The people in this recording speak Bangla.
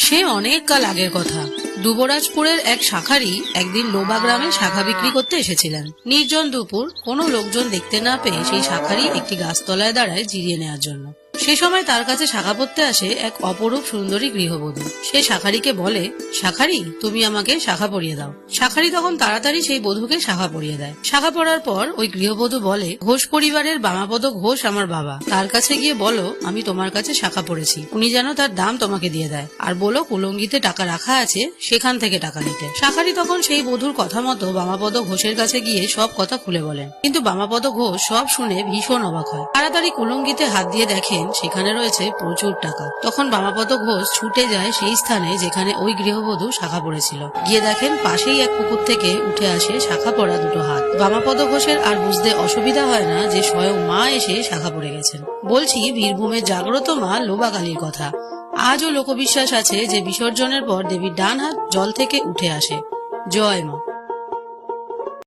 সে অনেক কাল আগের কথা। দুবরাজপুরের এক শাখারি একদিন লোবা গ্রামে শাখা বিক্রি করতে এসেছিলেন। নির্জন দুপুর কোনো লোকজন দেখতে না পেয়ে সেই শাখারি একটি গাছতলায় দাঁড়ায় জিরিয়ে নেওয়ার জন্য। সে সময় তার কাছে শাখা পড়তে আসে এক অপরূপ সুন্দরী গৃহবধূ। সে শাখারিকে বলে, শাখারি, তুমি আমাকে শাখা পরিয়ে দাও। শাখারি তখন তাড়াতাড়ি সেই বধূকে শাখা পরিয়ে দেয়। শাখা পড়ার পর ওই গৃহবধূ বলে, ঘোষ পরিবারের বামাপদ ঘোষ আমার বাবা। তার কাছে গিয়ে বলো, আমি তোমার কাছে শাখা পড়েছি। উনি যেন তার দাম তোমাকে দিয়ে দেয়। আর বলো, কুলঙ্গিতে টাকা রাখা আছে, সেখান থেকে টাকা নিতে। শাখারি তখন সেই বধূর কথা মতো বামাপদ ঘোষের কাছে গিয়ে সব কথা খুলে বলেন কিন্তু বামাপদ ঘোষ সব শুনে ভীষণ অবাক হয়। তাড়াতাড়ি কুলঙ্গিতে হাত দিয়ে দেখেন সেখানে রয়েছে প্রচুর টাকা। তখন বামাপদ ঘোষ ছুটে যায় সেই স্থানে যেখানে ওই গৃহবধূ শাখা পড়েছিল। গিয়ে দেখেন পাশেই এক পুকুর থেকে উঠে আসে শাখা পড়া দুটো হাত। বামাপদ ঘোষের আর বুঝতে অসুবিধা হয় না যে স্বয়ং মা এসে শাখা পড়ে গেছেন। বলছি বীরভূমের জাগ্রত মা লোবাকালীর কথা। আজও লোকবিশ্বাস আছে যে বিসর্জনের পর দেবীর ডান হাত জল থেকে উঠে আসে। জয় মা।